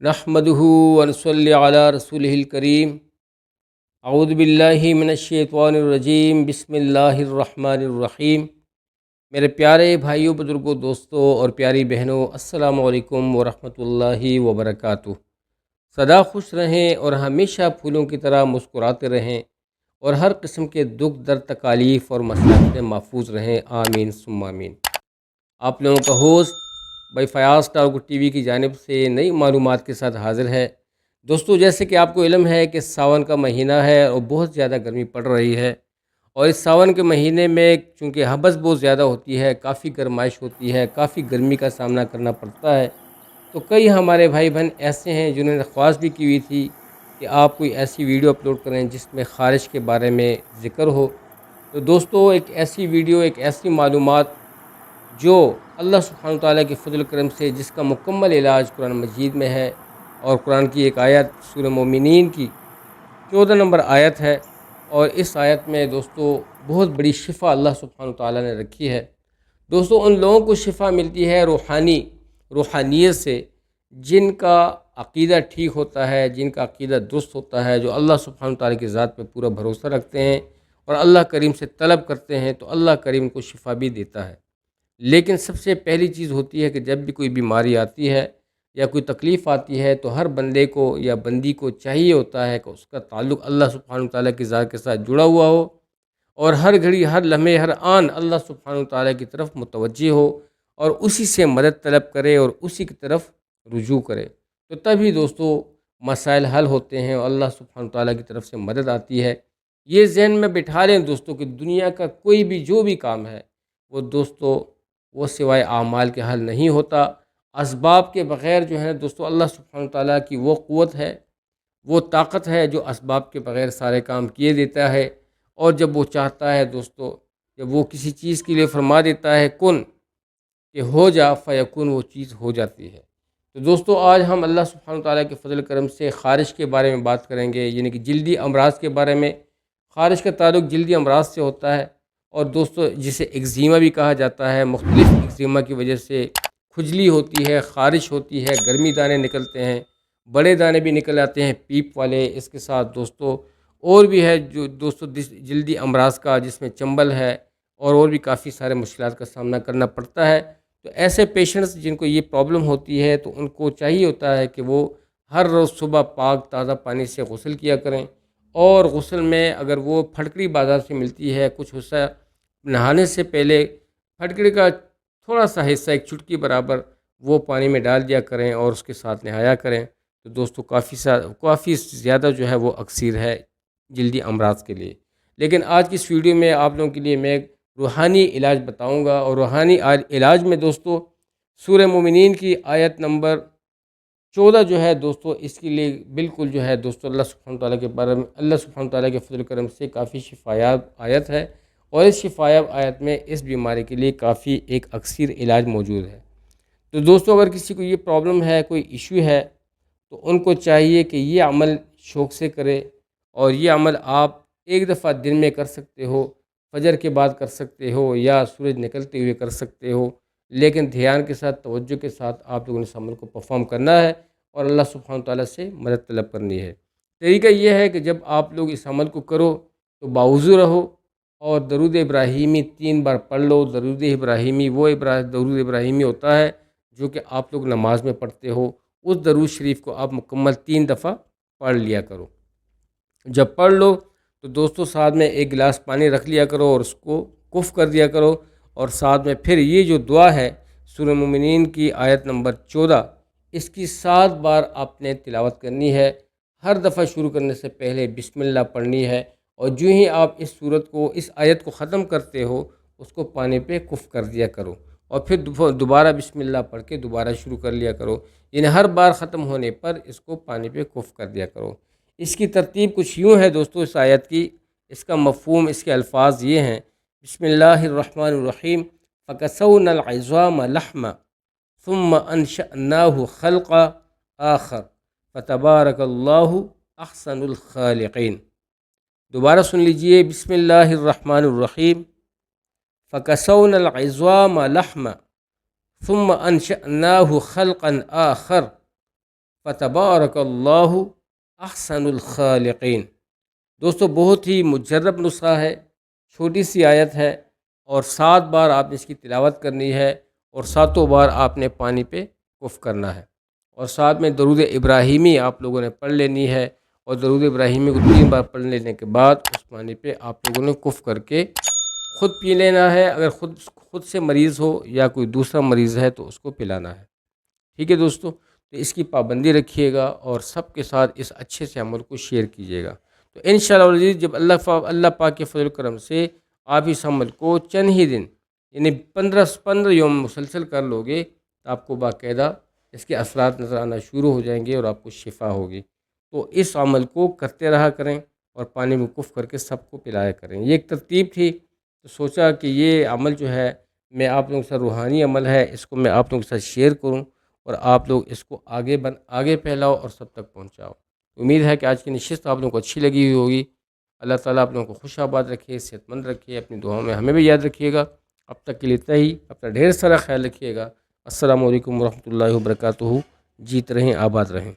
نحمده ونصلي على رسوله الكريم. اعوذ باللہ من الشیطان الرجیم بسم اللہ الرحمن الرحیم میرے پیارے بھائیوں، بزرگوں، دوستوں اور پیاری بہنوں، السلام علیکم ورحمۃ اللہ وبرکاتہ۔ سدا خوش رہیں اور ہمیشہ پھولوں کی طرح مسکراتے رہیں اور ہر قسم کے دکھ، درد، تکالیف اور مسائل سے محفوظ رہیں۔ آمین، ثم آمین۔ آپ لوگوں کا ہوسٹ بھائی فیاض ٹاؤ ٹی وی کی جانب سے نئی معلومات کے ساتھ حاضر ہے۔ دوستو، جیسے کہ آپ کو علم ہے کہ ساون کا مہینہ ہے اور بہت زیادہ گرمی پڑ رہی ہے اور اس ساون کے مہینے میں چونکہ حبس بہت زیادہ ہوتی ہے، کافی گرمائش ہوتی ہے، کافی گرمی کا سامنا کرنا پڑتا ہے، تو کئی ہمارے بھائی بہن ایسے ہیں جنہوں نے خواص بھی کی ہوئی تھی کہ آپ کوئی ایسی ویڈیو اپلوڈ کریں جس میں خارش کے بارے میں ذکر ہو۔ تو دوستو، ایک ایسی ویڈیو، ایک ایسی معلومات جو اللہ سبحانہ تعالیٰ کے فضل کرم سے جس کا مکمل علاج قرآن مجید میں ہے اور قرآن کی ایک آیت سورہ مومنین کی چودہ نمبر آیت ہے اور اس آیت میں دوستو بہت بڑی شفا اللہ سبحانہ تعالیٰ نے رکھی ہے۔ دوستو ان لوگوں کو شفا ملتی ہے روحانی، روحانیت سے جن کا عقیدہ ٹھیک ہوتا ہے، جن کا عقیدہ درست ہوتا ہے، جو اللہ سبحانہ تعالیٰ کی ذات پہ پورا بھروسہ رکھتے ہیں اور اللہ کریم سے طلب کرتے ہیں تو اللہ کریم کو شفا بھی دیتا ہے۔ لیکن سب سے پہلی چیز ہوتی ہے کہ جب بھی کوئی بیماری آتی ہے یا کوئی تکلیف آتی ہے تو ہر بندے کو یا بندی کو چاہیے ہوتا ہے کہ اس کا تعلق اللہ سبحانہ تعالیٰ کی ذات کے ساتھ جڑا ہوا ہو اور ہر گھڑی، ہر لمحے، ہر آن اللہ سبحانہ تعالیٰ کی طرف متوجہ ہو اور اسی سے مدد طلب کرے اور اسی کی طرف رجوع کرے۔ تو تبھی دوستو مسائل حل ہوتے ہیں اور اللہ سبحانہ تعالیٰ کی طرف سے مدد آتی ہے۔ یہ ذہن میں بٹھا لیں دوستوں کہ دنیا کا کوئی بھی جو بھی کام ہے وہ دوستو وہ سوائے اعمال کے حل نہیں ہوتا۔ اسباب کے بغیر جو ہے دوستو اللہ سبحانہ تعالیٰ کی وہ قوت ہے، وہ طاقت ہے جو اسباب کے بغیر سارے کام کیے دیتا ہے۔ اور جب وہ چاہتا ہے دوستو، جب وہ کسی چیز کے لیے فرما دیتا ہے، کن، کہ ہو جا فیکن وہ چیز ہو جاتی ہے۔ تو دوستو آج ہم اللہ سبحانہ تعالیٰ کے فضل کرم سے خارش کے بارے میں بات کریں گے یعنی کہ جلدی امراض کے بارے میں۔ خارش کا تعلق جلدی امراض سے ہوتا ہے۔ اور دوستو، جسے ایگزیما بھی کہا جاتا ہے، مختلف ایگزیما کی وجہ سے کھجلی ہوتی ہے، خارش ہوتی ہے، گرمی دانے نکلتے ہیں، بڑے دانے بھی نکل آتے ہیں پیپ والے اس کے ساتھ دوستو۔ اور بھی ہے جو دوستو جلدی امراض کا جس میں چمبل ہے اور اور بھی کافی سارے مشکلات کا سامنا کرنا پڑتا ہے۔ تو ایسے پیشنٹس جن کو یہ پرابلم ہوتی ہے، تو ان کو چاہیے ہوتا ہے کہ وہ ہر روز صبح پاک، تازہ پانی سے غسل کیا کریں۔ اور غسل میں اگر وہ پھٹکری بازار سے ملتی ہے، کچھ حصہ نہانے سے پہلے پھٹکڑی کا تھوڑا سا حصہ ایک چٹکی برابر وہ پانی میں ڈال دیا کریں اور اس کے ساتھ نہایا کریں۔ تو دوستو، کافی سا، کافی زیادہ جو ہے وہ اکثیر ہے جلدی امراض کے لیے۔ لیکن آج کی اس ویڈیو میں آپ لوگوں کے لیے میں روحانی علاج بتاؤں گا۔ اور روحانی علاج میں دوستو، سورہ مومنین کی آیت نمبر چودہ جو ہے دوستو، اس کے لیے بالکل جو ہے دوستو، اللہ سبحانہ تعالیٰ کے بارے میں، اللہ سبحانہ تعالیٰ کے فضل کرم سے کافی شفایات آیت ہے۔ اور اس شفایاب آیت میں اس بیماری کے لیے کافی ایک اکثر علاج موجود ہے۔ تو دوستو، اگر کسی کو یہ پرابلم ہے، کوئی ایشو ہے، تو ان کو چاہیے کہ یہ عمل شوق سے کرے اور یہ عمل آپ ایک دفعہ دن میں کر سکتے ہو، فجر کے بعد کر سکتے ہو یا سورج نکلتے ہوئے کر سکتے ہو، لیکن دھیان کے ساتھ، توجہ کے ساتھ آپ لوگوں نے اس عمل کو پرفارم کرنا ہے اور اللہ سبحانہ تعالیٰ سے مدد طلب کرنی ہے۔ طریقہ یہ ہے کہ جب آپ لوگ اس عمل کو کرو تو باوضو رہو اور درود ابراہیمی تین بار پڑھ لو۔ درود ابراہیمی وہ درود ابراہیمی ہوتا ہے جو کہ آپ لوگ نماز میں پڑھتے ہو۔ اس درود شریف کو آپ مکمل تین دفعہ پڑھ لیا کرو۔ جب پڑھ لو تو دوستوں ساتھ میں ایک گلاس پانی رکھ لیا کرو اور اس کو کف کر دیا کرو۔ اور ساتھ میں پھر یہ جو دعا ہے سورہ مومنین کی آیت نمبر چودہ، اس کی سات بار آپ نے تلاوت کرنی ہے۔ ہر دفعہ شروع کرنے سے پہلے بسم اللہ پڑھنی ہے۔ اور جو ہی آپ اس صورت کو، اس آیت کو ختم کرتے ہو، اس کو پانی پہ کف کر دیا کرو۔ اور پھر دوبارہ بسم اللہ پڑھ کے دوبارہ شروع کر لیا کرو۔ یعنی ہر بار ختم ہونے پر اس کو پانی پہ کف کر دیا کرو۔ اس کی ترتیب کچھ یوں ہے دوستو اس آیت کی۔ اس کا مفہوم، اس کے الفاظ یہ ہیں۔ بسم اللہ الرحمن الرحیم۔ فکسون العظام لحم ثم انشأناه خلق آخر۔ فتبارک اللہ احسن الخالقین دوبارہ سن لیجیے، بسم اللہ الرحمن الرحیم۔ فکسون العظام لحم ثم انشأناه خلقا آخر۔ فتبارک اللہ احسن الخالقین۔ دوستو، بہت ہی مجرب نسخہ ہے، چھوٹی سی آیت ہے اور سات بار آپ نے اس کی تلاوت کرنی ہے اور ساتوں بار آپ نے پانی پہ کف کرنا ہے۔ اور ساتھ میں درود ابراہیمی آپ لوگوں نے پڑھ لینی ہے۔ اور درود ابراہیمی کو تین بار پڑھ لینے کے بعد اس پانی پہ آپ لوگوں نے کف کر کے خود پی لینا ہے۔ اگر خود خود سے مریض ہو یا کوئی دوسرا مریض ہے تو اس کو پلانا ہے۔ ٹھیک ہے دوستو، تو اس کی پابندی رکھیے گا اور سب کے ساتھ اس اچھے سے عمل کو شیئر کیجیے گا۔ تو ان شاء اللہ جب اللہ اللہ پاک کے فضل کرم سے آپ اس عمل کو چند ہی دن یعنی پندرہ پندرہ یوم مسلسل کر لو گے، تو آپ کو باقاعدہ اس کے اثرات نظر آنا شروع ہو جائیں گے اور آپ کو شفا ہوگی۔ تو اس عمل کو کرتے رہا کریں اور پانی میں کف کر کے سب کو پلایا کریں۔ یہ ایک ترتیب تھی۔ تو سوچا کہ یہ عمل جو ہے، میں آپ لوگوں کے ساتھ روحانی عمل ہے، اس کو میں آپ لوگوں کے ساتھ شیئر کروں اور آپ لوگ اس کو آگے بن، آگے پھیلاؤ اور سب تک پہنچاؤ۔ امید ہے کہ آج کی نشست آپ لوگوں کو اچھی لگی ہوئی ہوگی۔ اللہ تعالیٰ آپ لوگوں کو خوش آباد رکھے صحت مند رکھے، اپنی دعاؤں میں ہمیں بھی یاد رکھیے گا۔ اب تک کے لیے اتنا ہی۔ اپنا ڈھیر سارا خیال رکھیے گا۔ السلام علیکم ورحمۃ اللہ وبرکاتہ۔ جیت رہیں، آباد رہیں۔